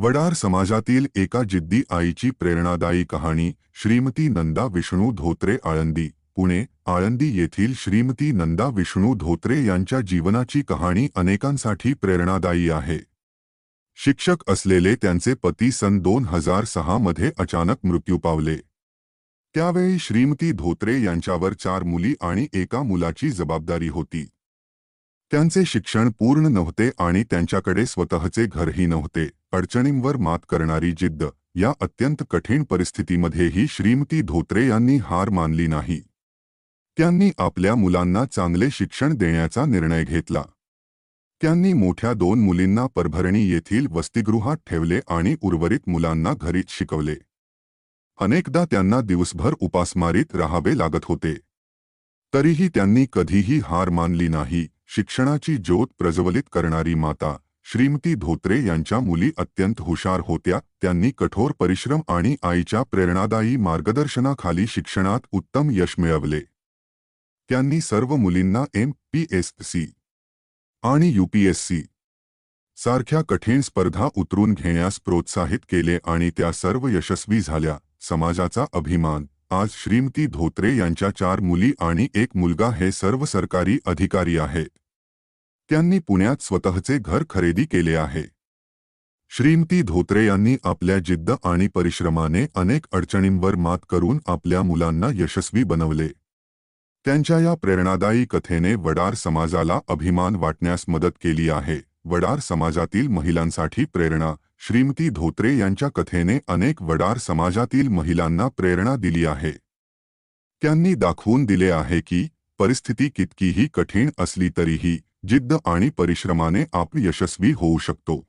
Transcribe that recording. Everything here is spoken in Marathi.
वडार समाजातील एका जिद्दी आईची प्रेरणादायी कहाणी श्रीमती नंदा विष्णू धोत्रे आळंदी पुणे आळंदी येथील श्रीमती नंदा विष्णू धोत्रे यांच्या जीवनाची कहाणी अनेकांसाठी प्रेरणादायी आहे. शिक्षक असलेले त्यांचे पती सन दोन हजार सहा मध्ये अचानक मृत्यू पावले. त्यावेळी श्रीमती धोत्रे यांच्यावर चार मुली आणि एका मुलाची जबाबदारी होती. त्यांचे शिक्षण पूर्ण नव्हते आणि त्यांच्याकडे स्वतःचे घरही नव्हते. अडचणींवर मात करणारी जिद्द या अत्यंत कठीण परिस्थितीमध्येही श्रीमती धोत्रे यांनी हार मानली नाही. त्यांनी आपल्या मुलांना चांगले शिक्षण देण्याचा निर्णय घेतला. त्यांनी मोठ्या दोन मुलींना परभरणी येथील वसतिगृहात ठेवले आणि उर्वरित मुलांना घरीच शिकवले. अनेकदा त्यांना दिवसभर उपासमारीत राहावे लागत होते. तरीही त्यांनी कधीही हार मानली नाही शिक्षणाची ज्योत प्रज्वलित करणारी माता श्रीमती धोत्रे यांच्या मुली अत्यंत हुशार होत्या. त्यांनी कठोर परिश्रम आणि आईच्या प्रेरणादायी मार्गदर्शनाखाली शिक्षणात उत्तम यश मिळवले. त्यांनी सर्व मुलींना एम पी एस सी आणि यूपीएससी सारख्या कठीण स्पर्धा उतरून घेण्यास प्रोत्साहित केले आणि त्या सर्व यशस्वी झाल्या. समाजाचा अभिमान. आज श्रीमती धोत्रे यांच्या चार मुली आणि एक मुलगा हे सर्व सरकारी अधिकारी आहेत. त्यांनी पुण्यात स्वतःचे घर खरेदी केले आहे. श्रीमती धोत्रे यांनी आपल्या जिद्द आणि परिश्रमाने अनेक अडचणींवर मात करून आपल्या मुलांना यशस्वी बनवले. त्यांच्या या प्रेरणादायी कथेने वडार समाजाला अभिमान वाटण्यास मदत केली आहे. वडार समाजातील महिलांसाठी प्रेरणा श्रीमती धोत्रे यांच्या कथेने अनेक वडार समाजातील महिलांना प्रेरणा दिली आहे. त्यांनी दाखवून दिले आहे की परिस्थिती कितकीही कठीण असली तरीही जिद्द आणि परिश्रमाने आपण यशस्वी होऊ शकतो.